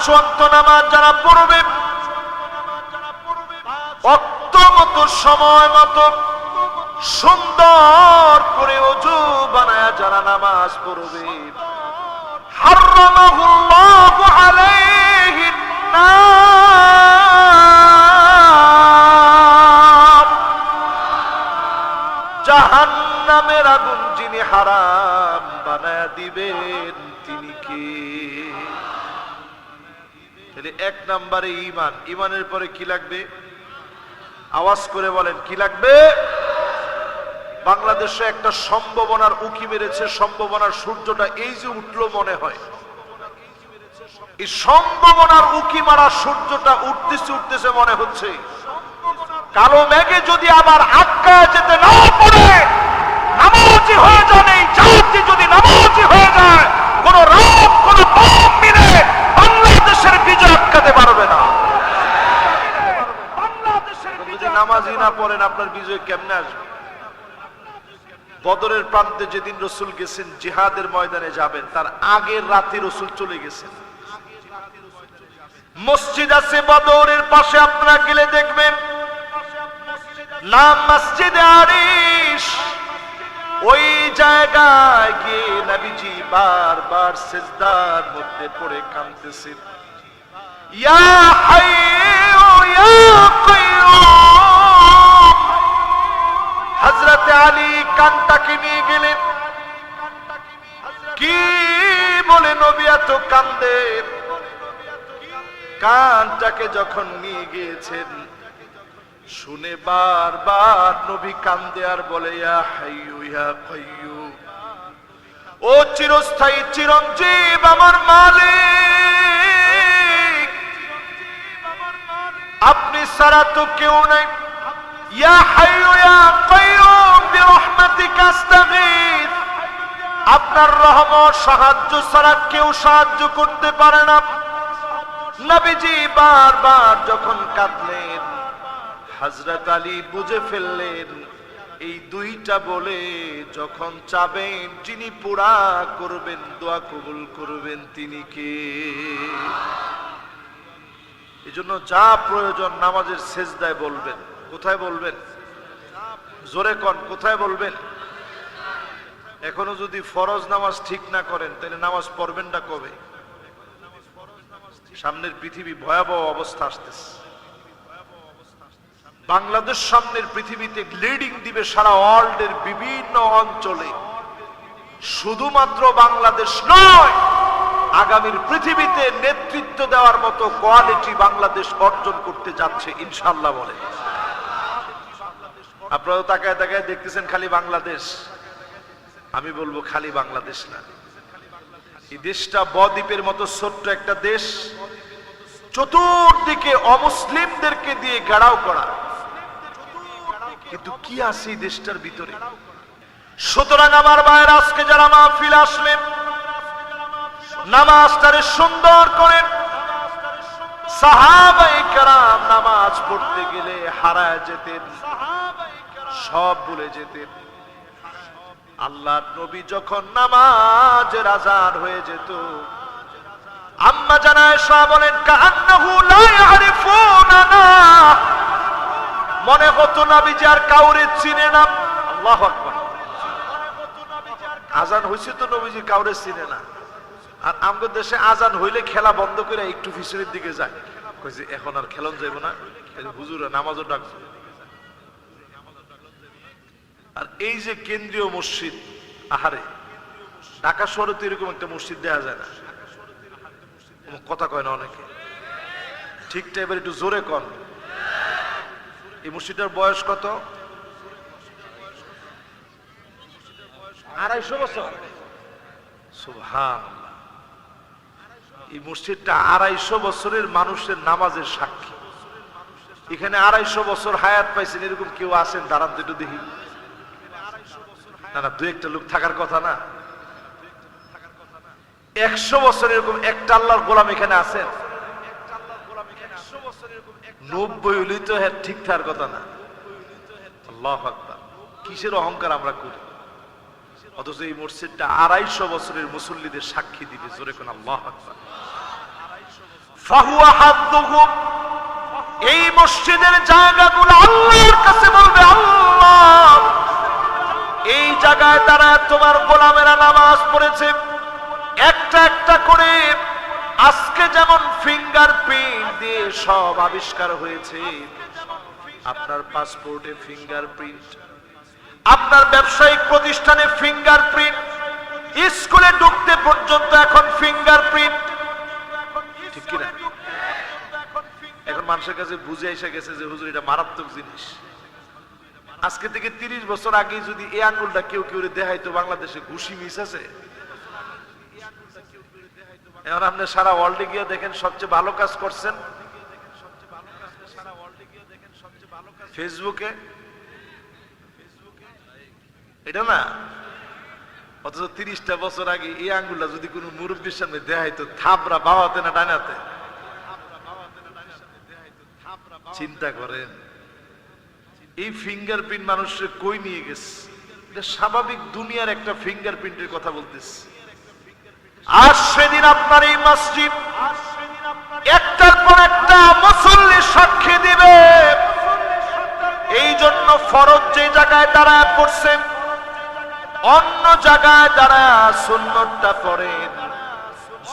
পাঁচ ওয়াক্ত নামাজ যারা পড়বে অক্ত মতো সময় মতো সুন্দর করে অজু বানায় যারা নামাজ পড়বে। হারামাহুল্লাহু আলাইহিন নার জাহান্নামের আগুন যিনি হারাম বানায় দিবেন, তিনি কে? তাহলে এক নম্বরে ইমান ইমানের পরে কি লাগবে? আওয়াজ করে বলেন, কি লাগবে? বাংলাদেশে একটা সম্ভাবনার উকি মেরেছে, সম্ভাবনার সূর্যটা এই যে উঠল মনে হয়। এই সম্ভাবনার উকি মারা সূর্যটা উঠতেছে উঠতেছে মনে হচ্ছে। কালো মেঘে যদি আবার আটকা যেতে না পারে, নামাজি হয়ে যান এই জাতি, যদি নামাজি হয়ে যায়, কোন রাত, কোন পাপ মিলে বাংলাদেশের বিজয় আটকাতে পারবে না। যদি নামাজি না। পড়েন আপনার বিজয় কেমনে আসবে? বদরের প্রান্তে যেদিন রসুল গেছেন জিহাদের ময়দানে যাবেন তার আগের রাতে রসুল চলে গেছেন। মসজিদ আছে বদরের পাশে আপনারা গেলে দেখবেন। নাম মসজিদে আরিশ। ওই জায়গায় গিয়ে নবীজি বারবার সেজদার মধ্যে পড়ে কাঁদতেছেন ইয়া হাইয়ু, ইয়া কাইয়ুম। হযরতে আলী কানটাকে নিয়ে গেলেন। কি বলে নবী এত কান্দেন? কানটাকে যখন নিয়ে গিয়েছেন শুনে বারবার নবী কান্দে আর বলে ও চিরস্থায়ী, চিরঞ্জীব আমার মালিক। আপনি সারা তো কেউ নাই। ইয়া আপনার রহমত সাহায্য ছাড়া কেউ সাহায্য করতে পারে না। নবীজি বারবার যখন কাঁদলেন হযরত আলী বুঝে ফেললেন, এই দুইটা বলে যখন চাবেন, যিনি পুরা করবেন, দোয়া কবুল করবেন তিনি কে? এজন্য যা প্রয়োজন নামাজের সেজদায় বলবেন। কোথায় বলবেন? জোরে কন, কোথায় বলবেন? এখনও যদি ফরজ নামাজ ঠিক না করেন, তাহলে নামাজ পড়বেনটা কবে? সামনের পৃথিবী ভয়াবহ অবস্থা আসতেছে। বাংলাদেশ সামনের পৃথিবীতে লিডিং দিবে সারা ওয়ার্ল্ডের বিভিন্ন অঞ্চলে। শুধুমাত্র বাংলাদেশ নয়, আগামীর পৃথিবীতে নেতৃত্ব দেওয়ার মতো কোয়ালিটি বাংলাদেশ অর্জন করতে যাচ্ছে ইনশাল্লাহ বলে। আপনারা তাকায় তাকায় দেখতেছেন খালি বাংলাদেশ। আমি বলব খালি বাংলাদেশ না। এই দেশটা বদ্বীপের মতো ছোট্ট একটা দেশ, চতুর্দিকে অমুসলিমদেরকে দিয়ে গাড়াও করা। কিন্তু কি আছে দেশটার ভিতরে? সুতরাং আমার ভাইয়ের আজকে যারা মাহফিল আসলেন, নামাজটারে সুন্দর করেন সাহাবাই কারাম নামাজ পড়তে গেলে হারায় যেতেন, সব ভুলে যেতেন। আল্লাহ নবী যখন নামাজের আজান হয়ে যেত, আম্মা জানায় শাহ বলেন কান্নাহু লা ইয়ারিফুনানা মনে হতো নবীজি আর কাউরে চিনে না। আল্লাহু আজান হইছে তো নবীজি কাউরে চিনে না। আর আমাদের দেশে আজান হইলে খেলা বন্ধ করে একটু ফিসুরের দিকে যায়। কইছে, এখন আর খেলন যাইব না। হুজুরা নামাজও ডাকছে আর এই যে কেন্দ্রীয় মসজিদ, আহারে, ঢাকা শহরে তো এরকম একটা মসজিদ দেখা যায় না। কথা কয় না অনেকে। ঠিক টাইপের একটু জোরে কন। এই মসজিদটার বয়স কত? আড়াইশো বছর। সুবহান এই মসজিদটা আড়াইশো বছরের মানুষের নামাজের সাক্ষী। এখানে আড়াইশো বছর হায়াত পাইছেন, এরকম কেউ আছেন? দাঁড়ান একটু দেখি। না না, দু একটা লোক থাকার কথা না। একশো বছর এরকম একটা আল্লাহর গোলাম এখানে আছেন? নব্বই হলেই তো হ্যাঁ ঠিক থাকার কথা না। আল্লাহ আকবার। কিসের অহংকার আমরা করি? অথচ এই মসজিদটা আড়াইশো বছরের মুসল্লিদের সাক্ষী দিবে, জোরে কোন আল্লাহ আকবার। এই মসজিদের জায়গাগুলো আল্লাহর কাছে বলবে, আল্লাহ, এই জায়গায় তারা তোমার গোলামেরা নামাজ পড়েছে। একটা একটা করে আজকে যেমন ফিঙ্গার প্রিন্ট দিয়ে সব আবিষ্কার হয়েছে, আপনার পাসপোর্টে ফিঙ্গার প্রিন্ট আপনার ব্যবসায়িক প্রতিষ্ঠানে ফিঙ্গার প্রিন্ট স্কুলে ঢুকতে পর্যন্ত এখন ফিঙ্গার প্রিন্ট ঠিক কিনা? এখন মানুষের কাছে বুঝে এসে গেছে যে হুজুর, এটা মারাত্মক জিনিস। আজকে থেকে তিরিশ বছর আগে যদি এই আঙ্গুলটা কেউ কেউ দেখাইতো, বাংলাদেশে ঘুষি মিস আছে? এখন আপনি সারা ওয়ার্ল্ডে গিয়ে দেখেন সবচেয়ে ভালো কাজ করছেন। ফেসবুকে? এটা না? অথচ তিরিশটা বছর আগে এই আঙ্গুলটা যদি কোনো মুরব্বীর সামনে দেখাইতো থাবরা বাবাতে না ডানাতে চিন্তা করেন। এই ফিঙ্গারপ্রিন্ট মানুষের কই নিয়ে গেছে? স্বাভাবিক দুনিয়ার একটা ফিঙ্গারপ্রিন্টের কথা বলতেছে। আজ সেদিন আপনার এই মসজিদ। একটার পর একটা মুসল্লি সাক্ষী দিবে। এই জন্য ফরজ যে জায়গায় তারা পড়ছে, অন্য জায়গায় যারা সুন্নতটা পড়েন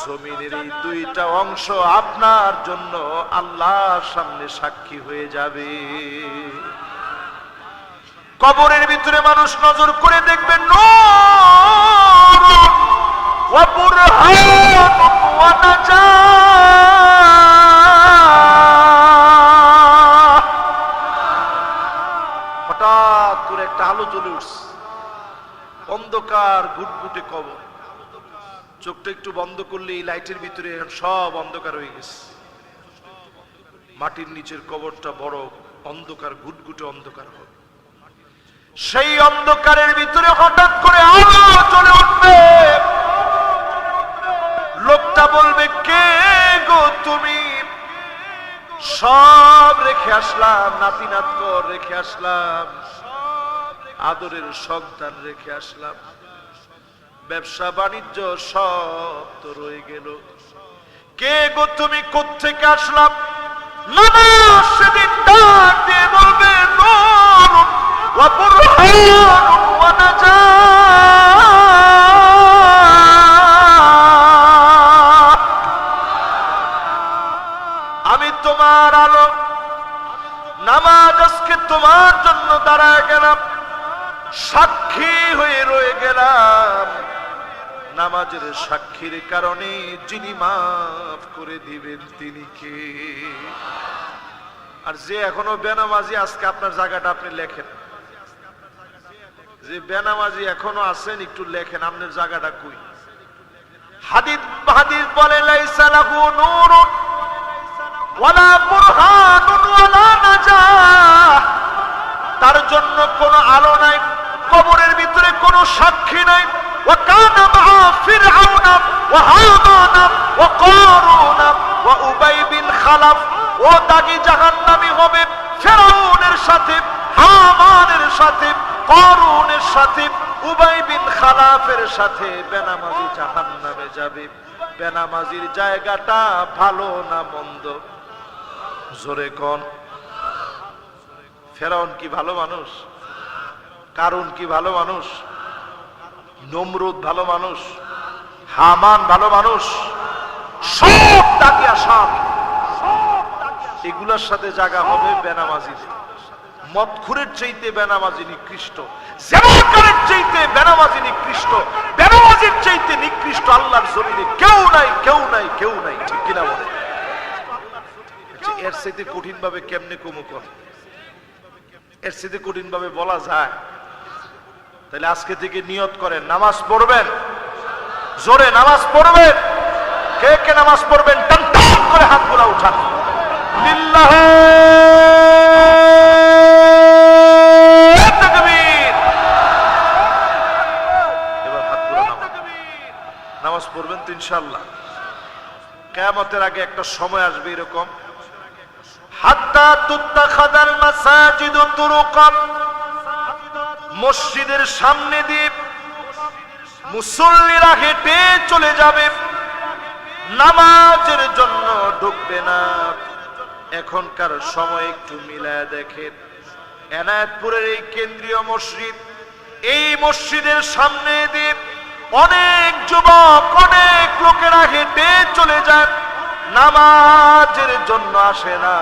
জমিনের এই দুইটা অংশ আপনার জন্য আল্লাহর সামনে সাক্ষী হয়ে যাবে। কবরের ভিতরে মানুষ নজর করে দেখবে ঘুটঘুটে কবর। চোখটা একটু বন্ধ করলে এই লাইটের ভিতরে সব অন্ধকার হয়ে গেছে। মাটির নিচের কবরটা বড় অন্ধকার, ঘুটঘুটে অন্ধকার হবে। সেই অন্ধকারের ভিতরে হঠাৎ করে আলো চলে উঠবে। লোকটা বলবে, কে গো তুমি? সব রেখে আসলাম নাতি নাতকর রেখে আসলাম, আদরের সন্তান রেখে আসলাম। ব্যবসা বাণিজ্য সব তো রয়ে গেল। কে গো তুমি কোত্থেকে আসলাম সেদিন। আমি তোমার আলো, নামাজ আজকে তোমার জন্য দাঁড়ায় গেলাম, সাক্ষী হয়ে রয়ে গেলাম। নামাজের সাক্ষীর কারণে যিনি মাফ করে দিবেন তিনি কে? আর যে এখনও বেনামাজি, আজকে আপনার জায়গাটা আপনি লেখেন। যে বেনামাজি এখনও আছেন, একটু লেখেন, আপনার জায়গাটা কই? হাদিদ হাদিস বলে, লাইসা লাহু ওয়ালা বুরহানুন ওয়ালা নাজাহ তার জন্য কোনো আলো নাই, কবরের ভিতরে কোনো সাক্ষী নাই। وكان مع فرعون وهامان وقارون وأبي بن خلف ও দাগি জাহান্নামী হবে ফেরাউনের সাথে হামানের সাথে করুনের সাথে উবাই বিন খালাফের সাথে বেনামাজি জাহান্নামে যাবে বেনামাজির জায়গাটা ভালো না মন্দ জোরে কোন ফেরাউন কি ভালো মানুষ কারুন কি ভালো মানুষ নমরুদ ভালো মানুষ হামান ভালো মানুষ সব তাকে আসামি এগুলার সাথে জায়গা হবে বেনামাজির মদখুরের চাইতে বেনামাজি নিকৃষ্ট জেমাকারের চাইতে বেনামাজি নিকৃষ্ট বেনামাজির চাইতে নিকৃষ্ট আল্লাহর জমিনে কেউ নাই কেউ নাই কেউ নাই ঠিক কিনা বলে? আচ্ছা, এর চাইতে কঠিন ভাবে কেমনে কমু কর? এর চাইতে কঠিন ভাবে বলা যায় তাহলে আজকে থেকে নিয়ত করেন, নামাজ পড়বেন। জোরে নামাজ পড়বেন। কে কে নামাজ পড়বেন? টান টান করে হাতগুলা উঠান। এবার। নামাজ পড়বেন তো ইনশাল্লাহ কেয়ামতের আগে একটা সময় আসবে এরকম। হাত্তা তুত্তাখাদাল মাসাজিদু তুরুকান। মসজিদের সামনে দিয়ে মুসল্লিরা হেঁটে চলে যাবে। নামাজের জন্য ঢুকবে না। এখনকার সময় একটু মিলায় দেখেন। এনায়তপুরের এই কেন্দ্রীয় মসজিদ, এই মসজিদের সামনে দিয়ে অনেক যুবক, অনেক লোকেরা হেঁটে চলে যান। নামাজের জন্য আসে না।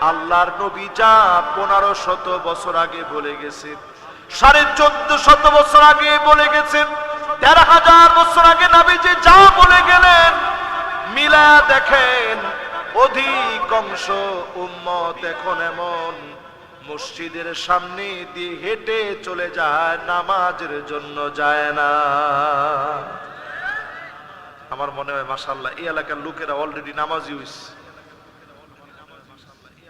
আল্লাহর নবী যা পনেরো শত বছর আগে বলে গেছেন সাড়ে চোদ্দ শত বছর আগে বলে গেছেন তেরো হাজার বছর আগে নবীজি যা বলে গেলেন, মিলা দেখেন অধিকাংশ উম্মত এখন এমন, মসজিদের সামনে দিয়ে হেঁটে চলে যায়, নামাজের জন্য যায় না। আমার মনে হয় মাসাল্লাহ এই এলাকার লোকেরা অলরেডি নামাজি হইছে।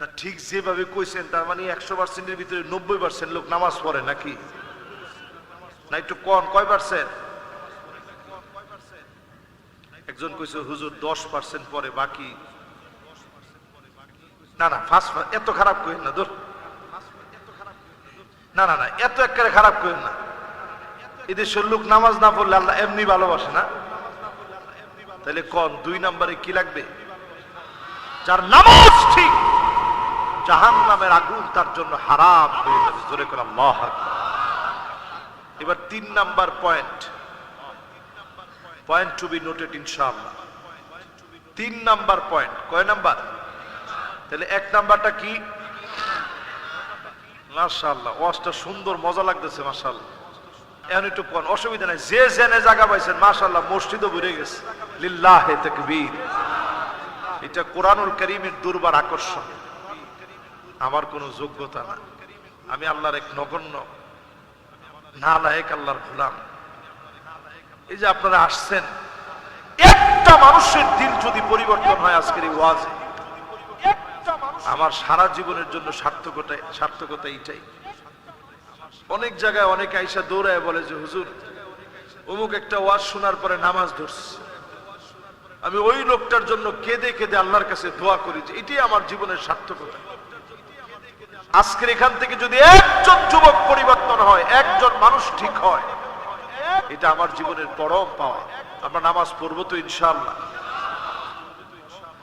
না, ঠিক যেভাবে কইছেন তার মানে একশো পার্সেন্টের ভিতরে নব্বই পার্সেন্ট লোক নামাজ পড়ে নাকি? না একটু কম কয় পার্সেন্ট একজন কইছে হুজুর দশ পার্সেন্ট পরে বাকি। না না ফার্স্ট এত খারাপ কইেন না দূর না না না এত একেবারে খারাপ কইেন না। এদেশের লোক নামাজ না পড়লে আল্লাহ এমনি ভালোবাসে না? তাহলে কোন দুই নম্বরে কি লাগবে? যার নামাজ ঠিক জাহান নামের আগুন তার জন্য হারাম হয়ে যাবে জোরে করে আল্লাহ এবার তিন number point. Point to be noted, ইনশাআল্লাহ। তিন নাম্বার পয়েন্ট। কয় নাম্বার? তাহলে এক নাম্বারটা কি? মাশাআল্লাহ, ওয়াজটা সুন্দর, মজা লাগতেছে, মাশাআল্লাহ। এখন একটু কোন, অসুবিধা নাই। যে জেনে জায়গা পাইছেন, মাশাআল্লাহ, মসজিদও ভরে গেছে। লিল্লাহে তাকবীর। এটা কোরআনুল করিমের দুর্বার আকর্ষণ। আমার কোনো যোগ্যতা না। আমি আল্লাহর এক নগণ্য, না লায়ক আল্লাহর গোলাম। এই যে আপনারা আসছেন, একটা মানুষের দিন যদি পরিবর্তন হয় আজকের এই ওয়াজে, আমার সারা জীবনের জন্য সার্থকতা সার্থকতা এইটাই অনেক জায়গায় অনেক আইসা দৌড়ায় বলে যে, হুজুর, অমুক একটা ওয়াজ শোনার পরে নামাজ ধরছি। আমি ওই লোকটার জন্য কেঁদে কেঁদে আল্লাহর কাছে দোয়া করি যে, এটাই আমার জীবনের সার্থকতা। আজকের এখান থেকে যদি একজন যুবক পরিবর্তন হয়, একজন মানুষ ঠিক হয়, এটা আমার জীবনের পরম পাওয়া। আমরা নামাজ পড়ব তো ইনশাআল্লাহ।